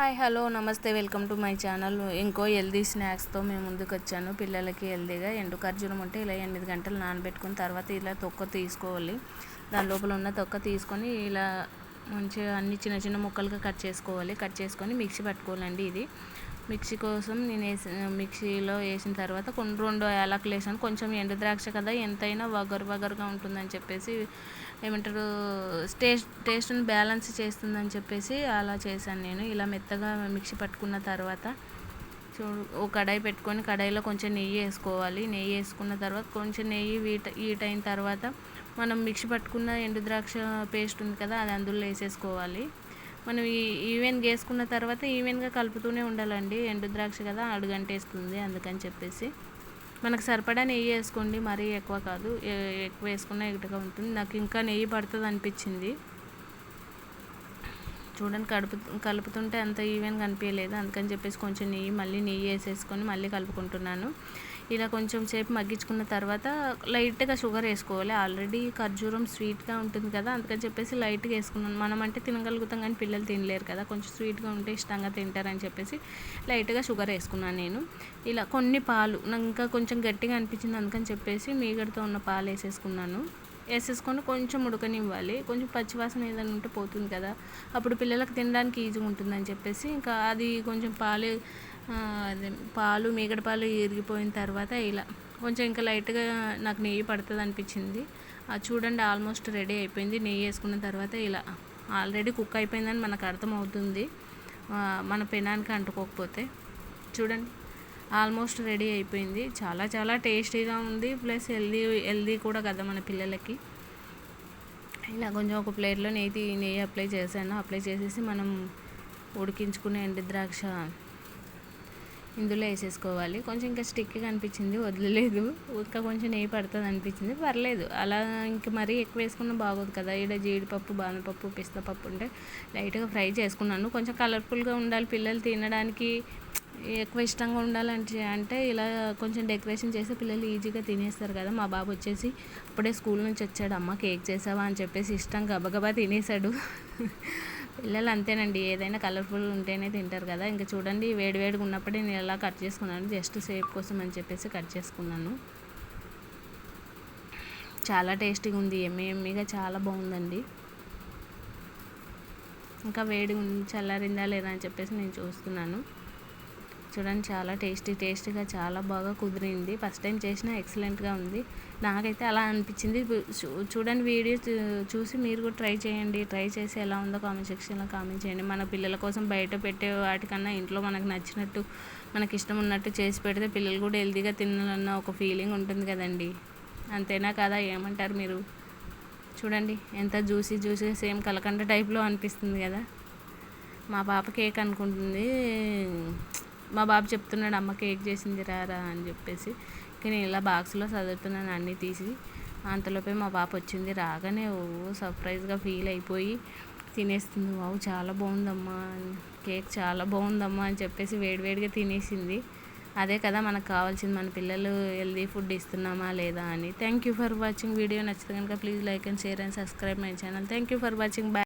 Hi hello namaste welcome to my channel. ఇంకో healthy స్నాక్స్తో మేము ముందుకు వచ్చాను పిల్లలకి హెల్దీగా ఎండు ఖర్జూరం ఉంటే ఇలా ఎనిమిది గంటలు నానబెట్టుకుని తర్వాత ఇలా తొక్క తీసుకోవాలి. దాని లోపల ఉన్న తొక్క తీసుకొని ఇలా మంచిగా అన్ని చిన్న చిన్న ముక్కలుగా కట్ చేసుకోవాలి. కట్ చేసుకొని మిక్సీ పట్టుకోవాలండి ఇది. మిక్సీ కోసం నేను వేసి మిక్సీలో వేసిన తర్వాత కొన్ని రెండు యాలకులు వేసాను. కొంచెం ఎండు ద్రాక్ష కదా ఎంతైనా వగరు వగరుగా ఉంటుందని చెప్పేసి ఏమంటారు టేస్ట్ టేస్ట్ని బ్యాలెన్స్ చేస్తుందని చెప్పేసి అలా చేశాను నేను. ఇలా మెత్తగా మిక్సీ పట్టుకున్న తర్వాత చూడు ఓ కడాయి పెట్టుకొని కడాయిలో కొంచెం నెయ్యి వేసుకోవాలి. నెయ్యి వేసుకున్న తర్వాత కొంచెం నెయ్యి వీట హీట్ అయిన తర్వాత మనం మిక్సీ పట్టుకున్న ఎండు ద్రాక్ష పేస్ట్ ఉంది కదా అది అందులో వేసేసుకోవాలి. మనం ఈ ఈవెన్ వేసుకున్న తర్వాత ఈవెన్గా కలుపుతూనే ఉండాలండి. ఎండు ద్రాక్ష కదా అడుగంటేస్తుంది అందుకని చెప్పేసి. మనకు సరిపడా నెయ్యి వేసుకోండి మరీ ఎక్కువ కాదు. ఎక్కువ వేసుకున్న ఎగటగా ఉంటుంది. నాకు ఇంకా నెయ్యి పడుతుంది అనిపించింది. చూడండి కడుపు కలుపుతుంటే అంత ఈవెన్గా అనిపించలేదు అందుకని చెప్పేసి కొంచెం నెయ్యి మళ్ళీ నెయ్యి వేసేసుకొని మళ్ళీ కలుపుకుంటున్నాను. ఇలా కొంచెం సేపు మగ్గించుకున్న తర్వాత లైట్గా షుగర్ వేసుకోవాలి. ఆల్రెడీ ఖర్జూరం స్వీట్గా ఉంటుంది కదా అందుకని చెప్పేసి లైట్గా వేసుకున్నాను. మనం అంటే తినగలుగుతాం కానీ పిల్లలు తినలేరు కదా కొంచెం స్వీట్గా ఉంటే ఇష్టంగా తింటారని చెప్పేసి లైట్గా షుగర్ వేసుకున్నాను నేను. ఇలా కొన్ని పాలు నాకు ఇంకా కొంచెం గట్టిగా అనిపించింది అందుకని చెప్పేసి మీగడతో ఉన్న పాలు వేసేసుకున్నాను. వేసేసుకొని కొంచెం ఉడకనివ్వాలి. కొంచెం పచ్చివాసన ఏదైనా ఉంటే పోతుంది కదా. అప్పుడు పిల్లలకు తినడానికి ఈజీగా ఉంటుందని చెప్పేసి ఇంకా అది కొంచెం పాలు అదే పాలు మీగడ పాలు ఇరిగిపోయిన తర్వాత ఇలా కొంచెం ఇంకా లైట్గా నాకు నెయ్యి పడుతుంది అనిపించింది. అది చూడండి ఆల్మోస్ట్ రెడీ అయిపోయింది. నెయ్యి వేసుకున్న తర్వాత ఇలా ఆల్రెడీ కుక్ అయిపోయిందని మనకు అర్థమవుతుంది. మన పెనానికి అంటుకోకపోతే. చూడండి. ఆల్మోస్ట్ రెడీ అయిపోయింది. చాలా చాలా టేస్టీగా ఉంది. ప్లస్ హెల్దీ హెల్దీ కూడా కదా మన పిల్లలకి. ఇలా కొంచెం ఒక ప్లేట్లో నెయ్యి నెయ్యి అప్లై చేశాను. అప్లై చేసేసి మనం ఉడికించుకునే ఎండు ద్రాక్ష ఇందులో వేసేసుకోవాలి. కొంచెం ఇంకా స్టిక్గా అనిపించింది వదలలేదు. ఇంకా కొంచెం నెయ్యి పడుతుంది అనిపించింది పర్లేదు. అలా ఇంకా మరీ ఎక్కువ వేసుకున్న బాగోదు కదా. ఇక్కడ జీడిపప్పు బాదపప్పు పిస్తా పప్పు ఉంటే లైట్గా ఫ్రై చేసుకున్నాను. కొంచెం కలర్ఫుల్గా ఉండాలి. పిల్లలు తినడానికి ఎక్కువ ఇష్టంగా ఉండాలంటే అంటే ఇలా కొంచెం డెకరేషన్ చేస్తే పిల్లలు ఈజీగా తినేస్తారు కదా. మా బాబు వచ్చేసి అప్పుడే స్కూల్ నుంచి వచ్చాడు. అమ్మ కేక్ చేసావా? అని చెప్పేసి ఇష్టం గబగబా తినేసాడు. పిల్లలు అంతేనండి. ఏదైనా కలర్ఫుల్ ఉంటేనే తింటారు కదా. ఇంకా చూడండి వేడివేడిగా ఉన్నప్పుడే నేను ఎలా కట్ చేసుకున్నాను. జస్ట్ సేప్ కోసం అని చెప్పేసి కట్ చేసుకున్నాను. చాలా టేస్టీగా ఉంది. ఎమ్మె ఎమ్మెగా చాలా బాగుందండి. ఇంకా వేడి చల్లారిందా లేదా అని చెప్పేసి నేను చూస్తున్నాను. చూడండి చాలా టేస్టీ టేస్టీగా చాలా బాగా కుదిరింది. ఫస్ట్ టైం చేసినా ఎక్సలెంట్గా ఉంది. నాకైతే అలా అనిపించింది. చూడండి వీడియో చూసి మీరు కూడా ట్రై చేయండి. ట్రై చేసి ఎలా ఉందో కామెంట్ సెక్షన్లో కామెంట్ చేయండి. మన పిల్లల కోసం బయట పెట్టే వాటికన్నా ఇంట్లో మనకు నచ్చినట్టు మనకి ఇష్టం ఉన్నట్టు చేసి పెడితే పిల్లలు కూడా హెల్తీగా తినాలన్న ఒక ఫీలింగ్ ఉంటుంది కదండి. అంతేనా కదా? ఏమంటారు మీరు? చూడండి ఎంత జ్యూసీ జ్యూసీ సేమ్ కలకండ టైప్లో అనిపిస్తుంది కదా. మా పాప కేక్ అనుకుంటుంది. మా బాబు చెప్తున్నాడు అమ్మ కేక్ చేసింది రారా అని చెప్పేసి. కానీ ఇలా బాక్స్లో చదువుతున్నాను అన్నీ తీసి అంతలోపే మా పాప వచ్చింది రాగానే ఓ సర్ప్రైజ్గా ఫీల్ అయిపోయి తినేస్తుంది. వావు చాలా బాగుందమ్మా కేక్ చాలా బాగుందమ్మా అని చెప్పేసి వేడివేడిగా తినేసింది. అదే కదా మనకు కావాల్సింది మన పిల్లలు హెల్దీ ఫుడ్ ఇస్తున్నామా లేదా అని. Thank you for watching. Video నచ్చితే కనుక please like and share and subscribe my channel. Thank you for watching. Bye